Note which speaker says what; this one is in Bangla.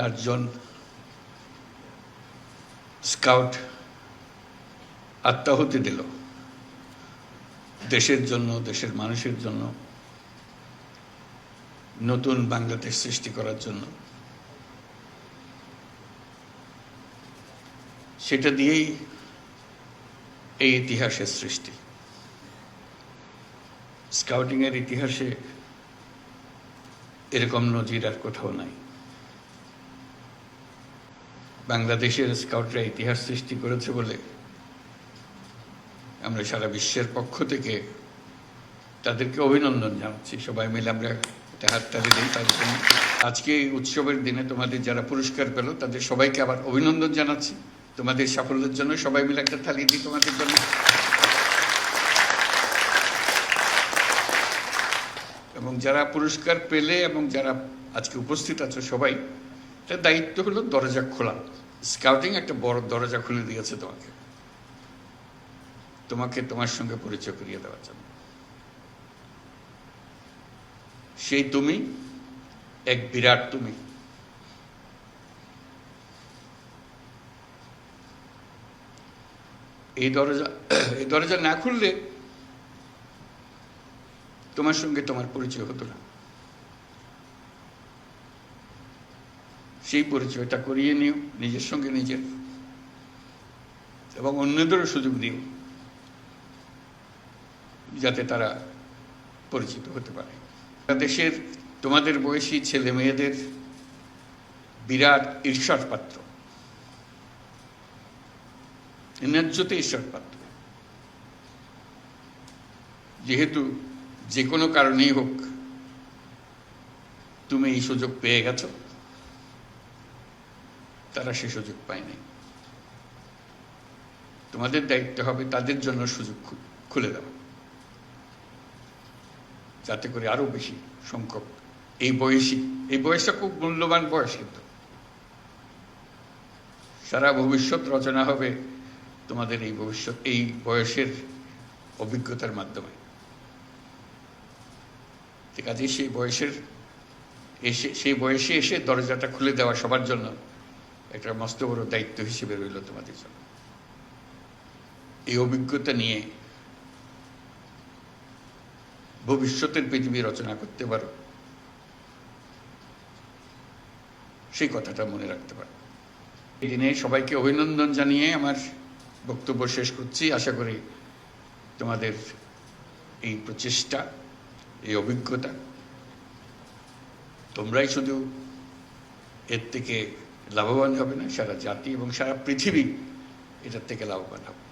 Speaker 1: আটজন স্কাউট আত্মাহুতি দিল। দেশের জন্য, দেশের মানুষের জন্য, নতুন বাংলাদেশ সৃষ্টি করার জন্য। সেটা দিয়েই এই ইতিহাসের সৃষ্টি। স্কাউটিংয়ের ইতিহাসে এরকম নজির আর কোথাও নাই। বাংলাদেশের স্কাউটরা ইতিহাস সৃষ্টি করেছে বলে আমরা সারা বিশ্বের পক্ষ থেকে তাদেরকে অভিনন্দন জানাচ্ছি। সবাই মিলে আমরা একটা হাততালি দিই তাদের জন্য। আজকে এই উৎসবের দিনে তোমাদের যারা পুরস্কার পেল, তাদের সবাইকে আবার অভিনন্দন জানাচ্ছি। তোমাদের সাফল্যের জন্য সবাই মিলে একটা থালি দিই তোমাদের জন্য। এবং যারা পুরস্কার পেলে এবং যারা আজকে উপস্থিত আছো সবাই দায়িত্ব হলো দরজা খোলা। স্কাউটিং একটা বড় দরজা খুলে দিয়েছে তোমাকে। তোমাকে তোমার সঙ্গে পরিচয় করিয়ে দেওয়ার জন্য। সেই তুমি, এক বিরাট তুমি। এই দরজা এই দরজা না খুললে তোমার সঙ্গে তোমার পরিচয় হতো না। সেই পরিচয়টা করিয়ে নিও, নিজের সঙ্গে নিজের। এবং অন্যদেরও সুযোগ দিও, যাতে তারা পরিচিত হতে পারে। দেশের তোমাদের বয়সী ছেলে মেয়েদের বিরাট ঈর্ষার পাত্র। ন্যায্যতে ঈশ্বর পাত্র। যেহেতু যে কোনো কারণেই হোক, তুমি এই সুযোগ পেয়ে গেছো। তারা সে সুযোগ পায়নি। তোমাদের দায়িত্ব হবে তাদের জন্য সুযোগ খুলে দেওয়া। যাতে করে আরও বেশি সংখ্যক এই বয়সী এই বয়সটা খুব মূল্যবান বয়স কিন্তু। সারা ভবিষ্যৎ রচনা হবে তোমাদের এই ভবিষ্যৎ এই বয়সের অভিজ্ঞতার মাধ্যমে। ঠিক আছে, সেই বয়সের এসে সেই বয়সে এসে দরজাটা খুলে দেওয়া সবার জন্য একটা মস্ত বড় দায়িত্ব হিসেবে রইল তোমাদের জন্য এই অভিজ্ঞতা নিয়ে ভবিষ্যতের পৃথিবী রচনা করতে পারো সেই কথাটা মনে রাখতে পারো এই দিনে সবাইকে অভিনন্দন জানিয়ে আমার বক্তব্য শেষ করছি আশা করি তোমাদের এই প্রচেষ্টা এই অভিজ্ঞতা তোমরাই শুধু এর থেকে লাভবান হবে না সারা জাতি এবং সারা পৃথিবী এটার থেকে লাভবান হবে।